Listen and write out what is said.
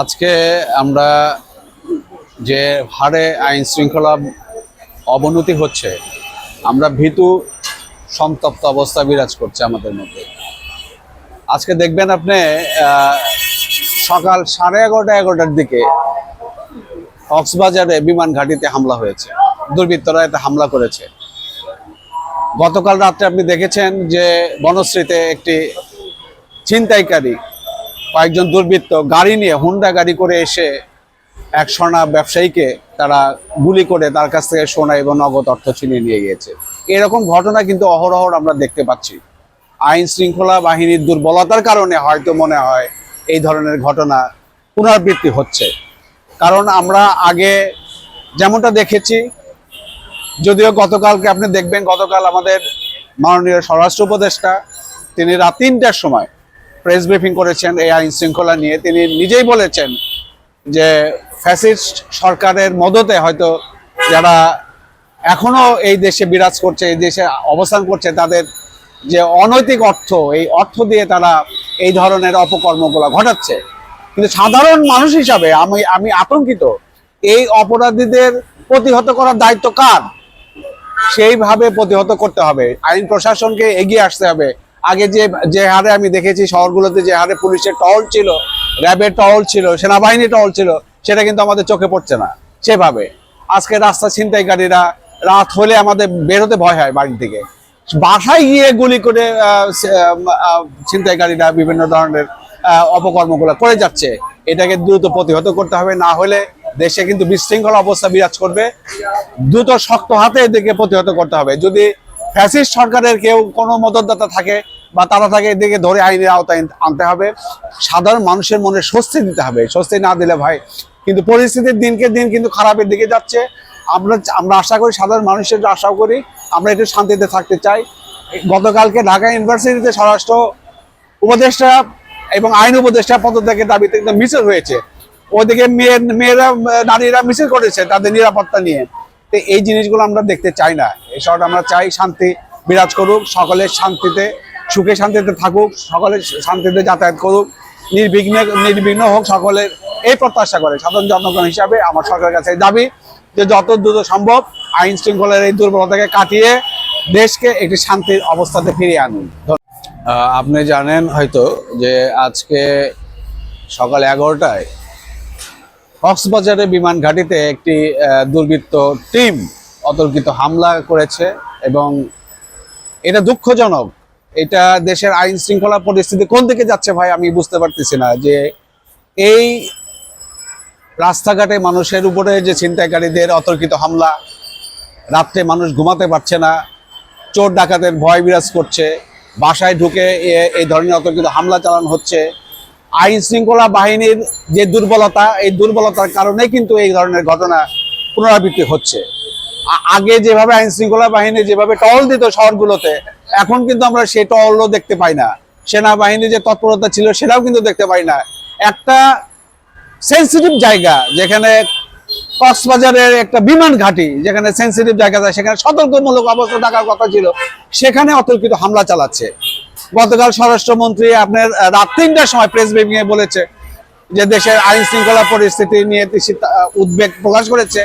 আজকে আমরা যে হারে আইন শৃঙ্খলা অবনতি হচ্ছে, আমরা ভীতু সন্তপ্ত অবস্থা বিরাজ করছে আমাদের মধ্যে। আজকে দেখবেন আপনি সকাল সাড়ে এগারোটা, এগারোটার দিকে কক্সবাজারে বিমান ঘাঁটিতে হামলা হয়েছে। দুর্বৃত্তরা এতে হামলা করেছে। গতকাল রাত্রে আপনি দেখেছেন যে বনশ্রীতে একটি ছিনতাইকারী কয়েকজন দুর্বৃত্ত গাড়ি নিয়ে হুন্ডা গাড়ি করে এসে এক সোনা ব্যবসায়ীকে তারা গুলি করে তার কাছ থেকে সোনা এবং নগদ অর্থ ছিনিয়ে নিয়ে গিয়েছে। এরকম ঘটনা কিন্তু অহরহ আমরা দেখতে পাচ্ছি। আইন শৃঙ্খলা বাহিনীর দুর্বলতার কারণে হয়তো মনে হয় এই ধরনের ঘটনা পুনরাবৃত্তি হচ্ছে। কারণ আমরা আগে যেমনটা দেখেছি, যদিও গতকালকে আপনি দেখবেন, গতকাল আমাদের মাননীয় স্বরাষ্ট্র উপদেষ্টা, তিনি রাত তিনটার সময় প্রেস ব্রিফিং করেছেন এই আইন শৃঙ্খলা নিয়ে। তিনি নিজেই বলেছেন যে ফ্যাসিস্ট সরকারের মদতে হয়তো যারা এখনও এই দেশে বিরাজ করছে, এই দেশে অবস্থান করছে, তাদের যে অনৈতিক অর্থ, এই অর্থ দিয়ে তারা এই ধরনের অপকর্মগুলো ঘটাচ্ছে। কিন্তু সাধারণ মানুষ হিসাবে আমি আমি আতঙ্কিত। এই অপরাধীদের প্রতিহত করার দায়িত্ব কার? সেইভাবে প্রতিহত করতে হবে। আইন প্রশাসনকে এগিয়ে আসতে হবে। আগে যে যে হারে আমি দেখেছি শহরগুলোতে যে হারে পুলিশের টহল ছিল, র্যাবের টহল ছিল সেনাবাহিনী টহল ছিল, সেটা কিন্তু আমাদের চোখে পড়ছে না, সেভাবে। আজকে রাস্তা ছিনতাইকারীরা রাত হলে আমাদের বেরোতে ভয় হয় বাড়ি থেকে বাসায় গিয়ে গুলি করে ছিনতাইকারীরা বিভিন্ন ধরনের অপকর্মগুলো করে যাচ্ছে। এটাকে দ্রুত প্রতিহত করতে হবে, না হলে দেশে কিন্তু বিশৃঙ্খলা অবস্থা বিরাজ করবে। দ্রুত শক্ত হাতে এদেরকে প্রতিহত করতে হবে। যদি ফ্যাসিস্ট সরকারের কেউ কোনো মদতদাতা থাকে বা তারা তাকে এদিকে ধরে আইনের আওতায় আনতে হবে। সাধারণ মানুষের মনে স্বস্তি দিতে হবে। স্বস্তি না দিলে ভাই, কিন্তু পরিস্থিতির দিনকে দিন কিন্তু খারাপের দিকে যাচ্ছে। আমরা আমরা আশা করি সাধারণ মানুষের আশা করি, আমরা একটু শান্তিতে থাকতে চাই। গতকালকে ঢাকা ইউনিভার্সিটিতে স্বরাষ্ট্র উপদেষ্টা এবং আইন উপদেষ্টা পদত্যাগের দাবিতে কিন্তু মিছিল হয়েছে। ওদিকে মেয়ের, মেয়েরা, নারীরা মিছিল করেছে তাদের নিরাপত্তা নিয়ে। তো এই জিনিসগুলো আমরা দেখতে চাই না। এই শহরটা আমরা চাই শান্তি বিরাজ করুক, সকলের শান্তিতে সুখে শান্তিতে থাকুক, সকলে শান্তিতে যাতায়াত করুক, নির্বিঘ্নে, নির্বিঘ্ন হোক সকলের এই প্রত্যাশা করে। সাধারণ জনগণ হিসাবে আমার সরকারের কাছে দাবি যে যত দ্রুত সম্ভব আইন শৃঙ্খলার এই দুর্বলতাকে কাটিয়ে দেশকে একটি শান্তির অবস্থাতে ফিরিয়ে আনুন। আপনি জানেন হয়তো যে আজকে সকাল এগারোটায় কক্সবাজারে বিমান ঘাঁটিতে একটি দুর্বৃত্ত টিম অতর্কিত হামলা করেছে এবং এটা দুঃখজনক এটা দেশের আইন শৃঙ্খলা পরিস্থিতি কোন দিকে যাচ্ছে ভাই আমি বুঝতে পারতেছি না, যে এই রাস্তাঘাটে মানুষের উপরে যে ছিনতাইকারীদের অতর্কিত হামলা, রাত্রে মানুষ ঘুমাতে পারছে না, চোর ডাকাতের ভয় বিরাজ করছে, বাসায় ঢুকে এই ধরনের অতর্কিত হামলা চালানো হচ্ছে, আইন শৃঙ্খলা বাহিনীর যে দুর্বলতা, এই দুর্বলতার কারণে কিন্তু এই ধরনের ঘটনা পুনরাবৃত্তি হচ্ছে। আগে যেভাবে আইন শৃঙ্খলা বাহিনী যেভাবে টহল দিত শহরগুলোতে এখন কিন্তু আমরা সেটা টহলও দেখতে পাই না। সেনাবাহিনী যে তৎপরতা ছিল সেটাও কিন্তু দেখতে পাই না। একটা সেন্সিটিভ জায়গা, যেখানে কক্সবাজারের একটা বিমান ঘাঁটি, যেখানে সেন্সিটিভ জায়গা যায় সেখানে সতর্কমূলক অবস্থা থাকার কথা ছিল, সেখানে অতর্কিত হামলা চালাচ্ছে। গতকাল স্বরাষ্ট্রমন্ত্রী আপনার রাত তিনটার সময় প্রেস ব্রিফিং এ বলেছে যে দেশের আইন শৃঙ্খলা পরিস্থিতি নিয়ে উদ্বেগ প্রকাশ করেছে।